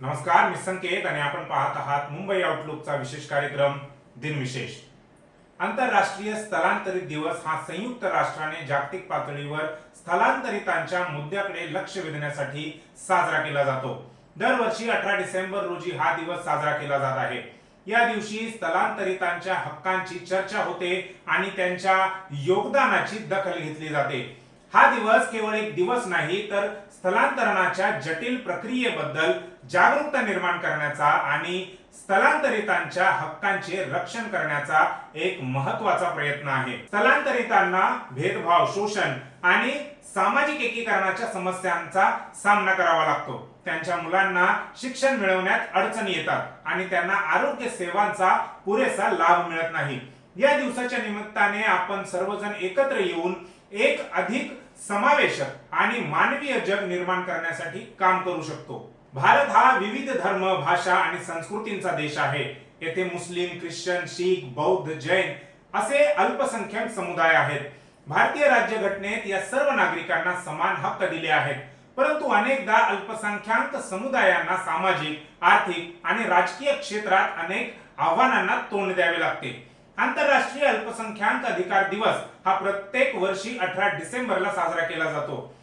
नमस्कार मी संकेत आणि आपण पाहत आहात मुंबई आउटलुकचा विशेष कार्यक्रम दिनविशेष. आंतरराष्ट्रीय स्थलांतरित दिवस हा संयुक्त राष्ट्राने जागतिक पातळीवर स्थलांतरितांच्या मुद्द्याकडे लक्ष वेधण्यासाठी साजरा केला जातो. दरवर्षी अठरा डिसेंबर रोजी हा दिवस साजरा केला जात आहे. या दिवशी स्थलांतरितांच्या हक्कांची चर्चा होते आणि त्यांच्या योगदानाची दखल घेतली जाते. हा दिवस केवळ एक दिवस नाही तर स्थलांतरणाच्या जटिल प्रक्रियेबद्दल जागरूकता निर्माण करण्याचा आणि स्थलांतरितांच्या हक्कांचे रक्षण करण्याचा एक महत्त्वाचा प्रयत्न आहे. स्थलांतरितांना भेदभाव शोषण आणि सामाजिक एकीकरणाच्या समस्यांचा सामना करावा लागतो. त्यांच्या मुलांना शिक्षण मिळवण्यात अडचणी येतात आणि त्यांना आरोग्य सेवांचा पुरेसा लाभ मिळत नाही. या दिवसाच्या निमित्ताने आपण सर्वजण एकत्र येऊन एक अधिक समावेशक आणि मानवीय जग निर्माण करण्यासाठी काम करू शकतो. भारत हा विविध धर्म भाषा आणि संस्कृतींचा देश आहे. येथे मुस्लिम ख्रिश्चन शीख बौद्ध जैन असे अल्पसंख्याक समुदाय आहेत. भारतीय राज्यघटनेत या सर्व नागरिकांना समान हक्क दिले आहेत. परंतु अनेकदा अल्पसंख्याक समुदायांना सामाजिक आर्थिक आणि राजकीय क्षेत्रात अनेक आव्हानांना तोंड द्यावे लागते. आंतरराष्ट्रीय अल्पसंख्याक अधिकार दिवस हा प्रत्येक वर्षी अठरा डिसेंबरला साजरा केला जातो.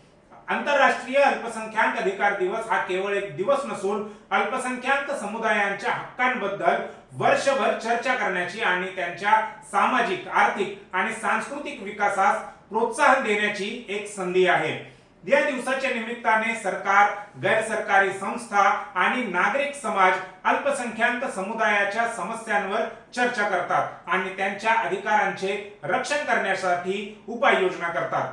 आंतरराष्ट्रीय अल्पसंख्याक अधिकार दिवस हा केवळ एक दिवस नसून अल्पसंख्याक समुदायांच्या हक्कांबद्दल वर्षभर चर्चा करण्याची आणि त्यांच्या सामाजिक आर्थिक आणि सांस्कृतिक विकासास प्रोत्साहन देण्याची एक संधी आहे. या दिवसाच्या निमित्ताने सरकार गैरसरकारी संस्था आणि नागरिक समाज अल्पसंख्याक समुदायाच्या समस्यांवर चर्चा करतात आणि त्यांच्या अधिकारांचे रक्षण करण्यासाठी उपाययोजना करतात.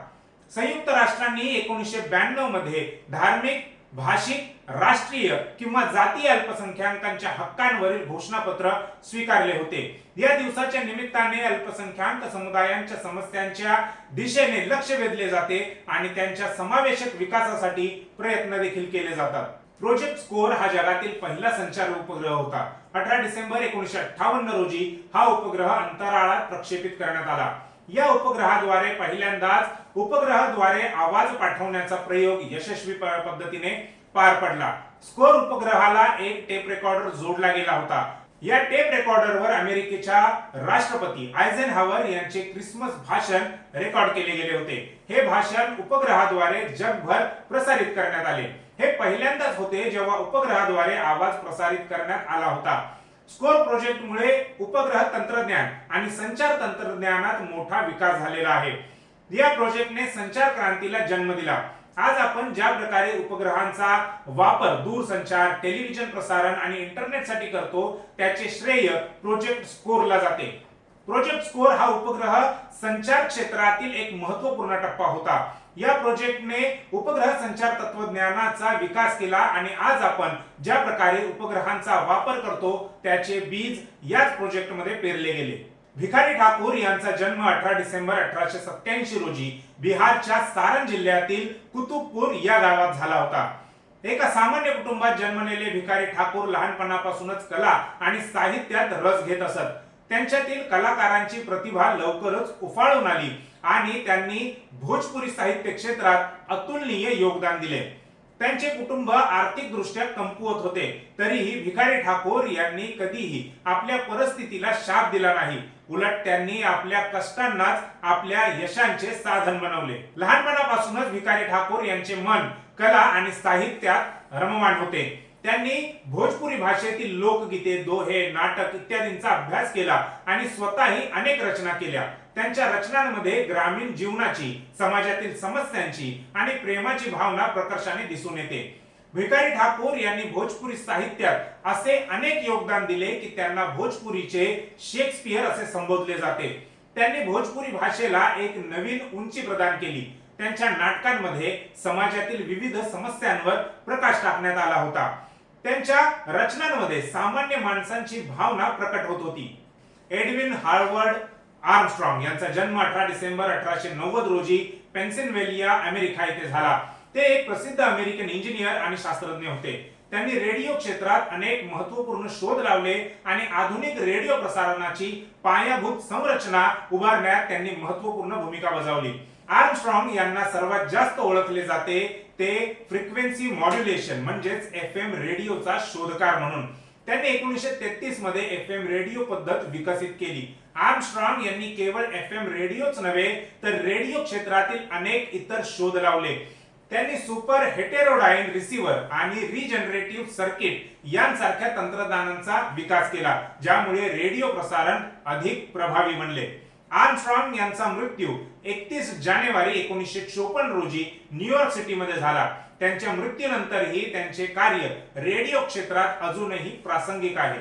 संयुक्त राष्ट्रांनी एकोणीसशे ब्याण्णवमध्ये धार्मिक भाषिक राष्ट्रीय किंवा जातीय अल्पसंख्याकांच्या हक्कांवरील घोषणापत्र स्वीकारले होते. या दिवसाच्या निमित्ताने अल्पसंख्याक समुदायांच्या समस्यांच्या दिशेने लक्ष वेधले जाते आणि त्यांच्या समावेशक विकासासाठी प्रयत्न देखील केले जातात. प्रोजेक्ट स्कोर हा जगातील पहिला संचार उपग्रह होता. अठरा डिसेंबर एकोणीसशे अठ्ठावन्न रोजी हा उपग्रह अंतराळात प्रक्षेपित करण्यात आला. या उपग्रहाद्वारे पहिल्यांदाच उपग्रहाद्वारे आवाज पाठवण्याचा प्रयोग यशस्वी पद्धतीने पार पडला. स्कोर उपग्रहाला एक टेप रेकॉर्डर जोडला गेला होता. या टेप रेकॉर्डरवर अमेरिकेच्या राष्ट्रपती आयझेन हावर यांचे क्रिसमस भाषण रेकॉर्ड केले गेले होते. हे भाषण उपग्रहाद्वारे जगभर प्रसारित करण्यात आले. हे पहिल्यांदाच होते जेव्हा उपग्रहाद्वारे आवाज प्रसारित करण्यात आला होता. स्कोर प्रोजेक्टमुळे उपग्रह तंत्रज्ञान आणि संचार तंत्रज्ञानात मोठा विकास झालेला आहे. या प्रोजेक्टने संचार क्रांतीला जन्म दिला. आज आपण ज्या प्रकारे उपग्रहांचा वापर दूरसंचार टेलिव्हिजन प्रसारण आणि इंटरनेटसाठी करतो त्याचे श्रेय प्रोजेक्ट स्कोरला जाते. प्रोजेक्ट स्कोर हा उपग्रह संचार क्षेत्रातील एक महत्त्वपूर्ण टप्पा होता. या प्रोजेक्टने उपग्रह संचार तत्वज्ञानाचा विकास केला आणि आज आपण ज्या प्रकारे उपग्रहांचा वापर करतो त्याचे बीज याच प्रोजेक्टमध्ये पेरले गेले. भिखारी ठाकूर यांचा जन्म अठरा डिसेंबर अठराशे सत्याऐंशी रोजी बिहारच्या सारण जिल्ह्यातील कुतुबपूर या गावात झाला होता. एका सामान्य कुटुंबात जन्मलेले भिकारी ठाकूर लहानपणापासूनच कला आणि साहित्यात रस घेत असत. त्यांच्यातील कलाकारांची प्रतिभा लवकरच उफाळून आली आणि त्यांनी भोजपुरी साहित्य क्षेत्रात अतुलनीय योगदान दिले. त्यांचे कुटुंब आर्थिक दृष्ट्या कमकुवत होते. तरीही भिकारी ठाकूर यांनी कधीही आपल्या परिस्थितीला शाप दिला नाही. उलट त्यांनी आपल्या कष्टांनाच आपल्या यशांचे साधन बनवले. लहानपणापासूनच भिकारी ठाकूर यांचे मन कला आणि साहित्यात रममाण होते. त्यांनी भोजपुरी भाषेतील लोकगीते दोहे नाटक इत्यादींचा अभ्यास केला आणि स्वतःही अनेक रचना केल्या. त्यांच्या रचनांमध्ये ग्रामीण जीवनाची समाजातील समस्यांची आणि प्रेमाची भावना प्रकर्षाने दिसून येते. भिकारी ठाकूर यांनी भोजपुरी साहित्यात असे अनेक योगदान दिले की त्यांना भोजपुरीचे शेक्सपियर असे संबोधले जाते. त्यांनी भोजपुरी भाषेला एक नवीन उंची प्रदान केली. त्यांच्या नाटकांमध्ये समाजातील विविध समस्यांवर प्रकाश टाकण्यात आला होता. त्यांच्या रचनांमध्ये सामान्य माणसांची भावना प्रकट होत होती. एडविन हार्वर्ड आर्मस्ट्रॉंग यांचा जन्म अठरा डिसेंबर अठराशे नव्वद रोजी पेन्सिल्व्हेनिया अमेरिका येथे झाला. ते एक प्रसिद्ध अमेरिकन इंजिनियर आणि शास्त्रज्ञ होते. त्यांनी रेडिओ क्षेत्रात अनेक महत्त्वपूर्ण शोध लावले आणि आधुनिक रेडिओ प्रसारणाची पायाभूत संरचना उभारण्यात त्यांनी महत्त्वपूर्ण भूमिका बजावली. आर्मस्ट्रॉंग यांना सर्वात जास्त ओळखले जाते ते फ्रिक्वेन्सी मॉड्युलेशन म्हणजेच एफ एम रेडिओचा शोधकार म्हणून. त्यांनी एकोणीसशे तेहतीसमध्ये एफ एम रेडिओ पद्धत विकसित केली. आर्मस्ट्रॉंग यांनी केवळ एफ एम रेडिओच नव्हे तर रेडिओ क्षेत्रातील अनेक इतर शोध लावले. त्यांनी सुपर हेटेरोडाईन रिसिव्हर आणि रिजनरेटिव्ह सर्किट यांसारख्या तंत्रज्ञानांचा विकास केला ज्यामुळे रेडिओ प्रसारण अधिक प्रभावी बनले. आर्मस्ट्रॉंग यांचा मृत्यू एकतीस जानेवारी एकोणीसशे चोपन्न रोजी न्यूयॉर्क सिटीमध्ये झाला. त्यांच्या मृत्यूनंतरही त्यांचे कार्य रेडिओ क्षेत्रात अजूनही प्रासंगिक आहे.